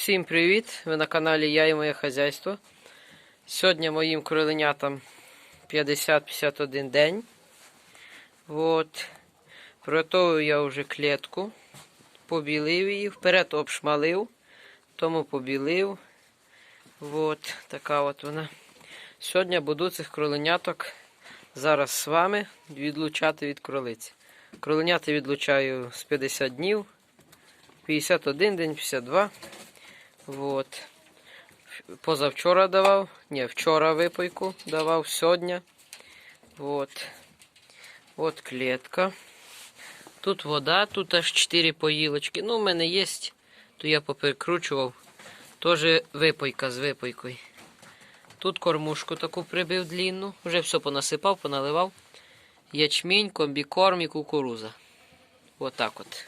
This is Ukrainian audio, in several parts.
Всім привіт! Ви на каналі Я і моє хазяйство. Сьогодні моїм кроленятам 50-51 день. От. Приготовив я вже клітку. Побілив її, вперед обшмалив, тому побілив. От така от вона. Сьогодні буду цих кроленяток зараз з вами відлучати від кролиці. Кроленята відлучаю з 50 днів. 51 день, 52. Вот. Позавчора давав. Ні, вчора випойку давав сьогодні. Вот. От клітка. Тут вода, тут аж 4 поїлочки. Ну, в мене є, то я поперекручував. Теж випойка з випойкою. Тут кормушку таку прибив длінну. Вже все понасипав, поналивав. Ячмінь, комбікорм і кукуруза. Отак от.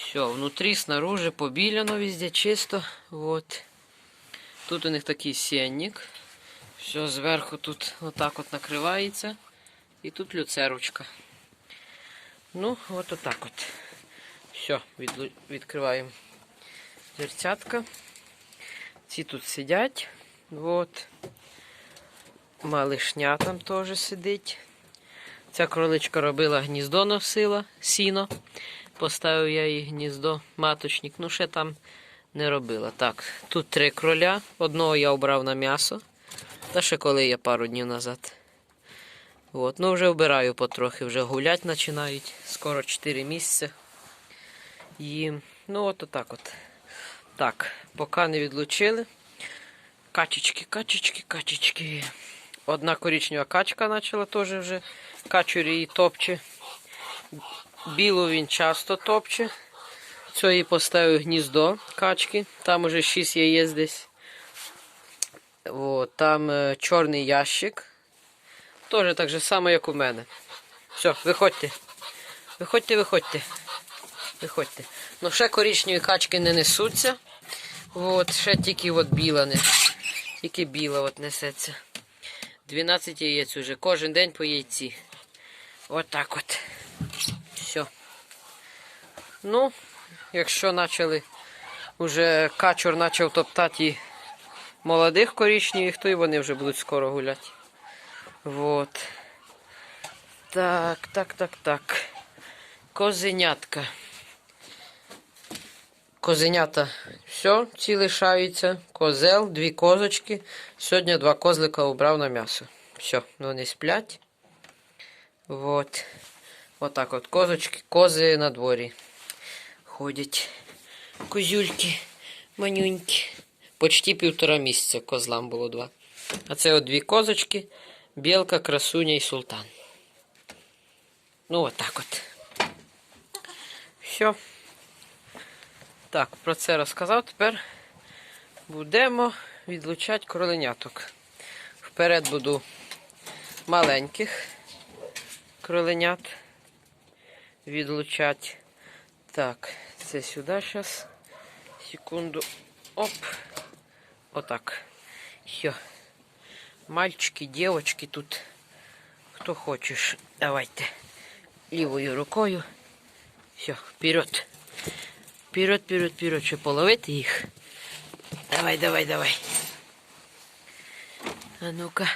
Все, внутри, снаружи побіляно везде чисто. Вот. Тут у них такий сенник. Все зверху тут отак от накривається. І тут люцерочка. Ну, от отак от. Все, відлу- відкриваємо дверцятка. Ці тут сидять. Вот. Малишня там теж сидить. Ця кроличка робила гніздо носила, сіно. Поставив я їй гніздо, маточник. Ну, ще там не робила. Так, тут три кроля. Одного я обрав на м'ясо. Та ще коли я пару днів назад. От, ну вже вбираю потрохи, вже гулять починають. Скоро 4 місяці. Їм. Ну, от отак от. Так, поки не відлучили. Качечки, качечки, качечки. Одна коричнева качка почала теж вже. Качурі її топче. Білу він часто топче. Цієї поставив гніздо качки. Там уже 6 яєць десь. От, там е, чорний ящик. Теж так же само, як у мене. Все, виходьте. Виходьте, виходьте. Виходьте. Ну, ще коричневі качки не несуться. От, ще тільки от біла не. Тільки біла от несеться. 12 яєць уже. Кожен день по яйці. От так от. Ну, якщо почали, вже качур почав топтати молодих коричневих, то і вони вже будуть скоро гуляти. Вот. Так, так, так, так. Козенятка. Козенята. Все, ці лишаються. Козел, дві козочки. Сьогодні два козлика обрав на м'ясо. Все, вони сплять. Вот. Отак от козочки, кози на дворі. Ходять. Козюльки, манюнькі. Почти півтора місяця козлам було два. А це от дві козочки, білка, красуня і султан. Ну, отак от. Все. Так, про це розказав. Тепер будемо відлучати кроленяток. Вперед буду маленьких кроленят відлучати. Так, це сюди зараз. Секунду. Оп. Отак. Все. Мальчики, девочки тут. Хто хочеш. Давайте. Лівою рукою. Все, вперед. Вперед, вперед, вперед. Ще половити їх. Давай, давай, давай. А ну-ка,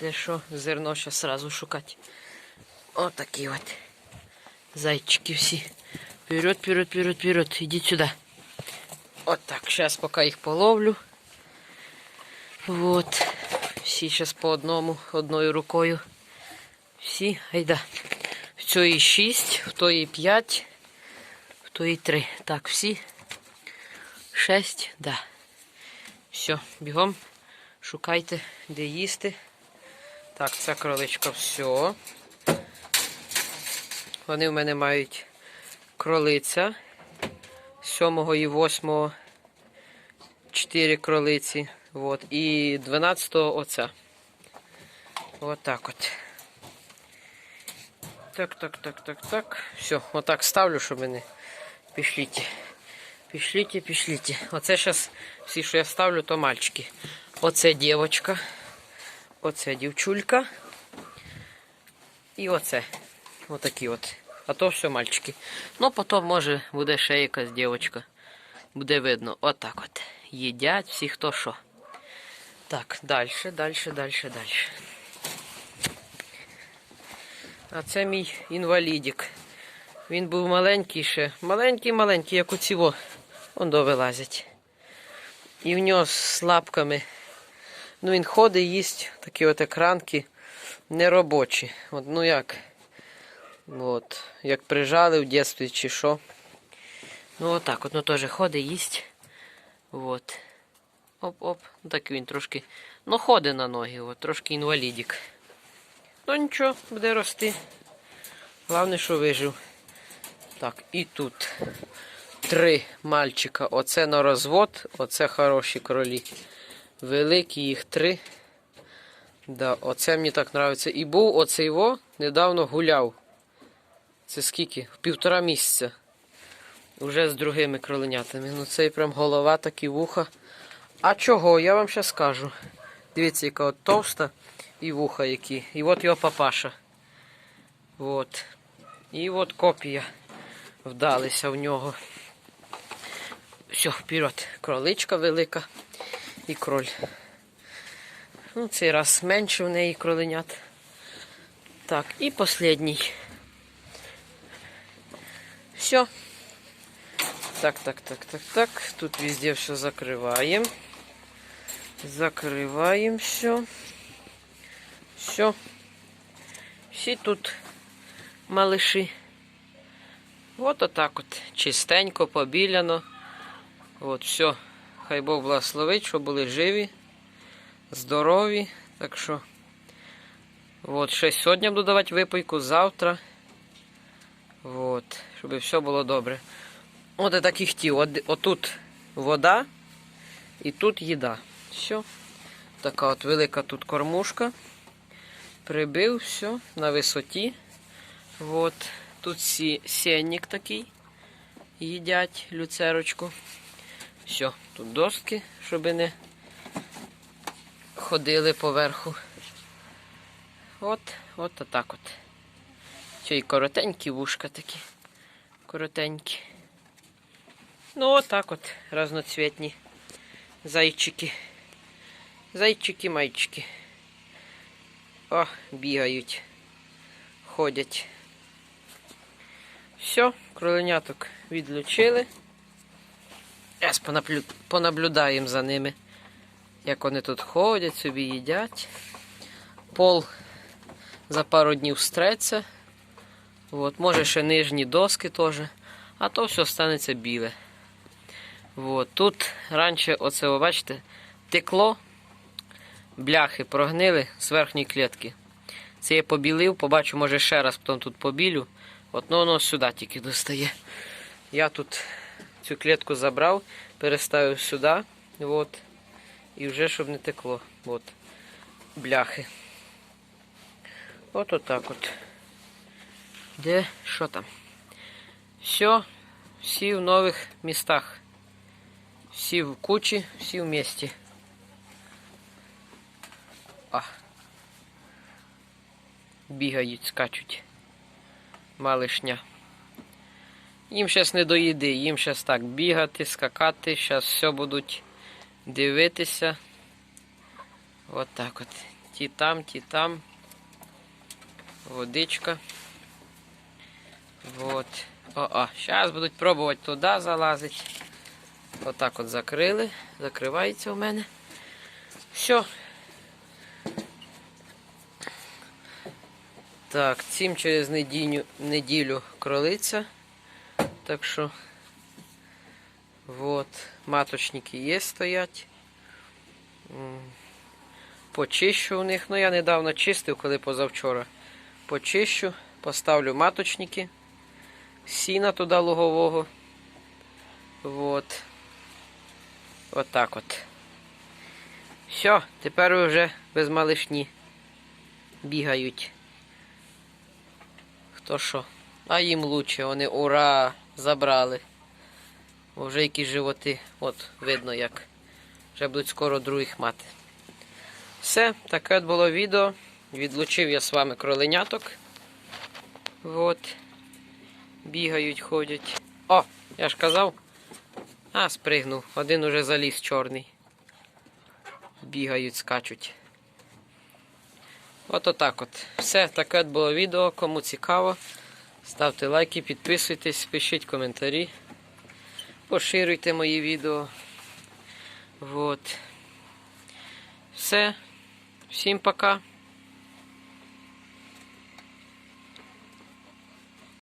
де що, зерно ще сразу шукати. Отакі от. Зайчики всі. Вперед, вперед, вперед, вперед. Ідіть сюди. От так, зараз поки їх половлю. Вот. Всі зараз по одному, одною рукою. Всі, айда. В цієї 6, в тої 5, в тої 3. Так, всі. 6, да. Все, бігом. Шукайте, де їсти. Так, ця кроличка все. Вони в мене мають кролиця. 7 і 8 4 кролиці. Вот. І 12 оця. От так от. Так, так, так, так, так. Все, отак ставлю, щоб вони пішліть. Пішліть, пішліть. Оце зараз всі, що я ставлю, то мальчики. Оце дівчинка. Оце дівчулька. І оце. Отакі от. А то все мальчики. Ну, потім, може, буде ще якась дівчинка. Буде видно. Отак от. Їдять всі хто що. Так, далі, далі, далі, далі. А це мій інвалідік. Він був маленький ще. Маленький, маленький, як оці во. Он вилазять. І в нього з лапками. Ну він ходить, їсть такі от екранки неробочі. От, ну як? От, як прижали в дитинстві чи що. Ну отак, от, ну теж ходить, їсть. От. Оп-оп. Так він трошки. Ну, ходить на ноги, от, трошки інвалідік. Ну нічого, буде рости. Головне, що вижив. Так, і тут три мальчика. Оце на розвод, оце хороші кролі. Великі їх три. Да, оце мені так подобається. І був оцей во недавно гуляв. Це скільки? Півтора місяця. Уже з другими кроленятами. Ну цей прям голова, такі вуха. А чого? Я вам ще скажу. Дивіться, яка от товста і вуха які. І от його папаша. От. І от копія вдалися в нього. Все, вперед. Кроличка велика і кроль. Ну, цей раз менше в неї кроленят. Так, і последній Все. Так, так, так, так, так. Тут везде все закрываем. Закрываем все. Все. Всі тут малыши. От отак от. Чистенько, побіляно. От, все. Хай Бог благословить, щоб були живі, здорові. Так що. От, ще сьогодні буду давати випийку, завтра. От, щоб все було добре. От я так і хотів. От, отут вода і тут їда. Все. Така от велика тут кормушка. Прибив, все, на висоті. От. Тут сі, сенник такий. Їдять люцерочку. Все, тут доски, щоб не ходили поверху. От, от так от. Ще й коротенькі вушка такі. Коротенькі. Ну, отак от разноцвітні зайчики. Зайчики-майчики. О, бігають, ходять. Все, кроленяток відлучили. Зараз понаблю... понаблюдаємо за ними, як вони тут ходять, собі їдять. Пол за пару днів стреться. От, може ще нижні доски теж. А то все станеться біле. От, тут раніше, оце, ви бачите, текло, бляхи прогнили з верхньої клітки. Це я побілив, побачу, може ще раз потім тут побілю. От, ну воно сюди тільки достає. Я тут цю клітку забрав, переставив сюди. От, і вже щоб не текло. От, бляхи. От отак от. Де, що там? Все, всі в нових містах. Всі в кучі, всі в місті. А. Бігають, скачуть. Малишня. Їм зараз не до їди, їм зараз так бігати, скакати, зараз все будуть дивитися. От так от. Ті там, ті там. Водичка. Вот. О-о, зараз будуть пробувати туди залазити. Отак от закрили. Закривається у мене. Все. Так, цим через неділю, неділю кролиця. Так що вот, маточники є стоять. Почищу у них. Ну я недавно чистив, коли позавчора. Почищу, поставлю маточники, сіна туди лугового. Вот. Отак от. Все, тепер вже без малишні бігають. Хто що? А їм лучше, вони ура! Забрали. Бо вже якісь животи. От, видно як. Вже будуть скоро других мати. Все, таке от було відео. Відлучив я з вами кроленяток. От. Бігають, ходять. О, я ж казав, А, спригнув. Один уже заліз чорний. Бігають, скачуть. От отак от. Все, таке от було відео. Кому цікаво, ставте лайки, підписуйтесь, пишіть коментарі. Поширюйте мої відео. Вот. Все. Всім пока.